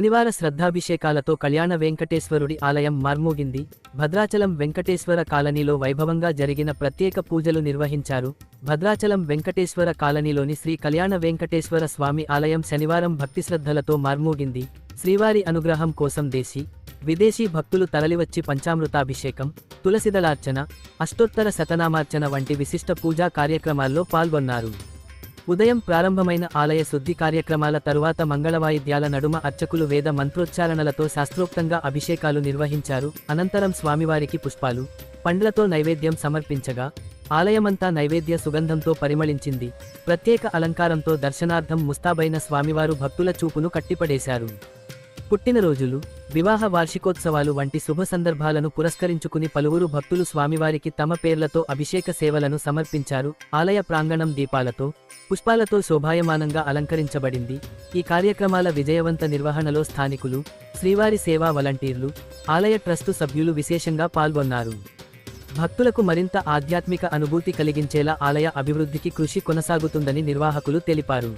శనివార శ్రద్ధాభిషేకాలతో కళ్యాణ వెంకటేశ్వరుడి ఆలయం మార్మోగింది. భద్రాచలం వెంకటేశ్వర కాలనీలో వైభవంగా జరిగిన ప్రత్యేక పూజలు నిర్వహించారు. భద్రాచలం వెంకటేశ్వర కాలనీలోని శ్రీ కళ్యాణ వెంకటేశ్వర స్వామి ఆలయం శనివారం భక్తిశ్రద్ధలతో మార్మోగింది. శ్రీవారి అనుగ్రహం కోసం దేశీ విదేశీ భక్తులు తరలివచ్చి పంచామృతాభిషేకం తులసిదళార్చన అష్టోత్తర శతనామార్చన వంటి విశిష్ట పూజా కార్యక్రమాల్లో పాల్గొన్నారు. ఉదయం ప్రారంభమైన ఆలయ శుద్ధి కార్యక్రమాల తరువాత మంగళవాయిద్యాల నడుమ అర్చకులు వేద మంత్రోచ్చారణలతో శాస్త్రోక్తంగా అభిషేకాలు నిర్వహించారు. అనంతరం స్వామివారికి పుష్పాలు పండ్లతో నైవేద్యం సమర్పించగా ఆలయమంతా నైవేద్య సుగంధంతో పరిమళించింది. ప్రత్యేక అలంకారంతో దర్శనార్థం ముస్తాబైన స్వామివారు భక్తుల చూపును కట్టిపడేశారు. పుట్టినరోజులు వివాహ వార్షికోత్సవాలు వంటి శుభ సందర్భాలను పురస్కరించుకుని పలువురు భక్తులు స్వామివారికి తమ పేర్లతో అభిషేక సేవలను సమర్పించారు. ఆలయ ప్రాంగణం దీపాలతో పుష్పాలతో శోభాయమానంగా అలంకరించబడింది. ఈ కార్యక్రమాల విజయవంత నిర్వహణలో స్థానికులు శ్రీవారి సేవా వలంటీర్లు ఆలయ ట్రస్టు సభ్యులు విశేషంగా పాల్గొన్నారు. భక్తులకు మరింత ఆధ్యాత్మిక అనుభూతి కలిగించేలా ఆలయ అభివృద్ధికి కృషి కొనసాగుతుందని నిర్వాహకులు తెలిపారు.